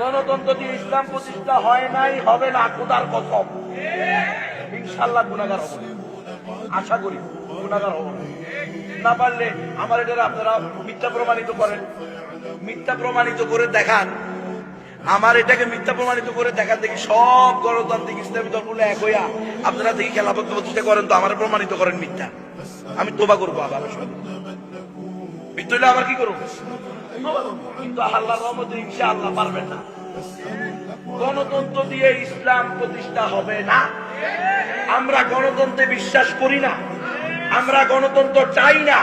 গণতন্ত্র দিয়ে ইসলাম প্রতিষ্ঠা হয় নাই, হবে না খোদার কসম। ইনশাল্লাহ গুণাগার হব। আশা করি গুণাগার হব না। পারলে আমার এটা আপনারা মিথ্যা প্রমাণিত করেন। মিথ্যা প্রমাণিত করে দেখান। আমার এটাকে মিথ্যা প্রমাণিত করে দেখান দেখি সব গণতান্ত্রিক ইসলামী দলগুলো এক হইয়া আপনারা দেখি খেলাফত প্রতিষ্ঠা করেন তো আমার প্রমাণিত করেন মিথ্যা। আমি তোবা করব আবার মিথ্যা আবার কি করব? কিন্তু আল্লাহ রহমতে ইনশাআল্লাহ পারবেন না। গণতন্ত্র দিয়ে ইসলাম প্রতিষ্ঠা হবে না। আমরা গণতন্ত্রে বিশ্বাস করি না। আমরা গণতন্ত্র চাই না।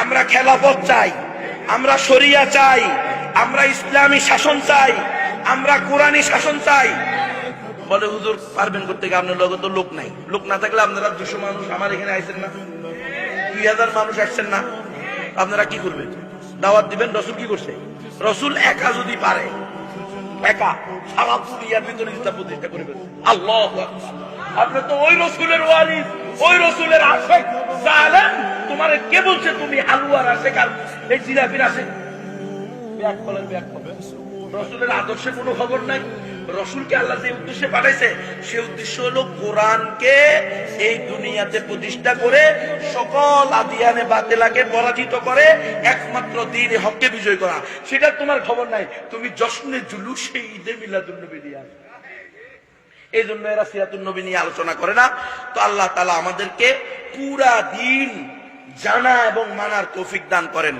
আমরা খেলাফত চাই। আমরা শরিয়া চাই। আমরা ইসলামী শাসন চাই। আমরা কোরআনী শাসন চাই। বলে হুজুর, পারবেন করতে গিয়ে? আপনার লগে তো লোক নাই। লোক না থাকলে আপনারা দুশো মানুষ আমার এখানে আইসেন না। দুই হাজার মানুষ আসছেন না। আপনারা কি করবেন? দাওয়াত দিবেন, রসুল কি করছে? রসুল একা যদি পারে, একা, সারা দুনিয়ার ভিতরে ইসলাম প্রতিষ্ঠা আল্লাহ আপনি তো ওই রসুলের ওয়ারিস ওই রসুলের আশেক। জালেম, তোমার কে বলছে তুমি হালুয়ার আশেক আর এই জিলাপির আশেক? ব্যাক ব্যাক রসুলের আদর্শে কোনো খবর নাই। রসুলকে আল্লাহ যে উদ্দেশ্যে পাঠাইছে, সে উদ্দেশ্য হলো কোরআনকে এই দুনিয়াতে প্রতিষ্ঠা করে সকল আদিয়ানে বাতেলাকে পরাজিত করে একমাত্র দিন হককে বিজয় করা। সেটা তোমার খবর নাই। তুমি জশ্নে জুলুসে ঈদে মিলাদুল নবী দিয়া। এই জন্য এরা সিরাতুল নবী নিয়ে আলোচনা করে না। তো আল্লাহ তালা আমাদেরকে পুরা দিন জানা এবং মানার তৌফিক দান করেন।